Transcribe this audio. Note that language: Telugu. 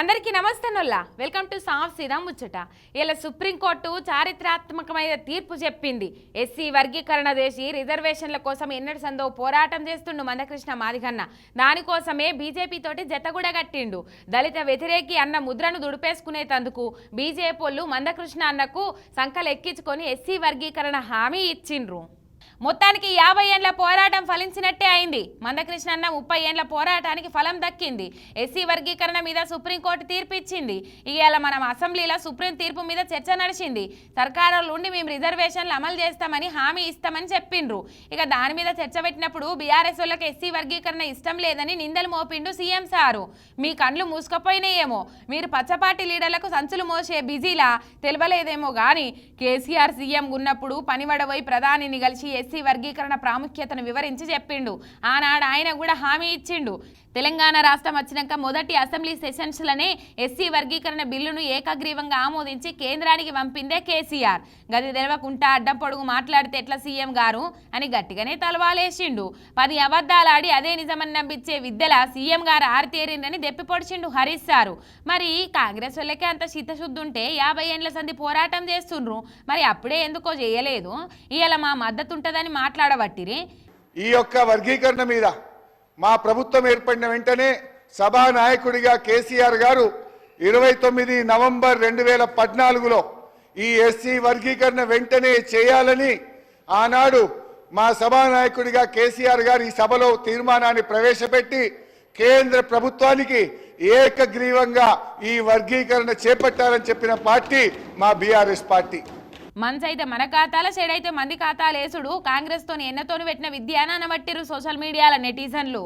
అందరికీ నమస్తేనొల్లా వెల్కమ్ టు సాఫ్ సీదా ముచ్చట. ఇలా సుప్రీంకోర్టు చారిత్రాత్మకమైన తీర్పు చెప్పింది. ఎస్సీ వర్గీకరణ చేసి రిజర్వేషన్ల కోసం ఎన్నటి సందో పోరాటం చేస్తుండు మందకృష్ణ మాదిగన్న. దానికోసమే బీజేపీ తోటి జతగూడ కట్టిండు. దళిత వ్యతిరేకి అన్న ముద్రను దుడిపేసుకునేటందుకు బీజేపీ మందకృష్ణ అన్నకు సంకలు ఎక్కించుకొని ఎస్సీ వర్గీకరణ హామీ ఇచ్చిండ్రు. మొత్తానికి యాభై ఏండ్ల పోరాటం ఫలించినట్టే అయింది. మందకృష్ణ అన్న ముప్పై ఏండ్ల పోరాటానికి ఫలం దక్కింది. ఎస్సీ వర్గీకరణ మీద సుప్రీంకోర్టు తీర్పు ఇచ్చింది ఇవాళ మనం అసెంబ్లీలో సుప్రీం తీర్పు మీద చర్చ నడిచింది. సర్కారు ఉండి మేము రిజర్వేషన్లు అమలు చేస్తామని హామీ ఇస్తామని చెప్పిండ్రు. ఇక దాని మీద చర్చ పెట్టినప్పుడు బీఆర్ఎస్ వాళ్ళకి ఎస్సీ వర్గీకరణ ఇష్టం లేదని నిందలు మోపిండు సీఎం సారు. మీ కండ్లు మూసుకపోయినాయేమో. మీరు పచ్చపాటి లీడర్లకు సంచులు మోసే బిజీలా? తెలియలేదేమో కానీ కేసీఆర్ సీఎం ఉన్నప్పుడు పనివడబోయి ప్రధానిని కలిసి ఎస్సీ వర్గీకరణ ప్రాముఖ్యతను వివరించి చెప్పిండు. ఆనాడు ఆయన కూడా హామీ ఇచ్చిండు. తెలంగాణ రాష్ట్రం వచ్చినాక మొదటి అసెంబ్లీ సెషన్స్లనే ఎస్సీ వర్గీకరణ బిల్లును ఏకగ్రీవంగా ఆమోదించి కేంద్రానికి పంపిందే కేసీఆర్. గది తెలవకుంటా అడ్డం పొడుగు మాట్లాడితే ఎట్లా సీఎం గారు? అని గట్టిగానే తలవాలేసిండు. పది అబద్ధాలాడి అదే నిజమని నమ్మించే విద్యల సీఎం గారు ఆరితేరిందని దెప్పి పొడిచిండు హరీష్ సారు. మరి కాంగ్రెస్ వాళ్ళకే అంత శీతశుద్ధి ఉంటే యాభై ఏండ్ల సంధి పోరాటం చేస్తుండ్రు. మరి అప్పుడే ఎందుకో చేయలేదు. ఇవాళ మా మద్దతు ఉంటుందని మాట్లాడబట్టిరి. ఈ యొక్క వర్గీకరణ మీద మా ప్రభుత్వం ఏర్పడిన వెంటనే సభానాయకుడిగా కేసీఆర్ గారు ఇరవై తొమ్మిది నవంబర్ రెండు వేల పద్నాలుగులో ఈ ఎస్సీ వర్గీకరణ వెంటనే చేయాలని ఆనాడు మా సభానాయకుడిగా కేసీఆర్ గారు ఈ సభలో తీర్మానాన్ని ప్రవేశపెట్టి కేంద్ర ప్రభుత్వానికి ఏకగ్రీవంగా ఈ వర్గీకరణ చేపట్టాలని చెప్పిన పార్టీ మా బీఆర్ఎస్ పార్టీ. మంచైతే మన ఖాతాల చెడైతే మంది ఖాతాలేసుడు. కాంగ్రెస్ తోని ఎన్నతోని పెట్టిన విద్య అని అనబట్టిరు సోషల్ మీడియాల నెటిజన్లు.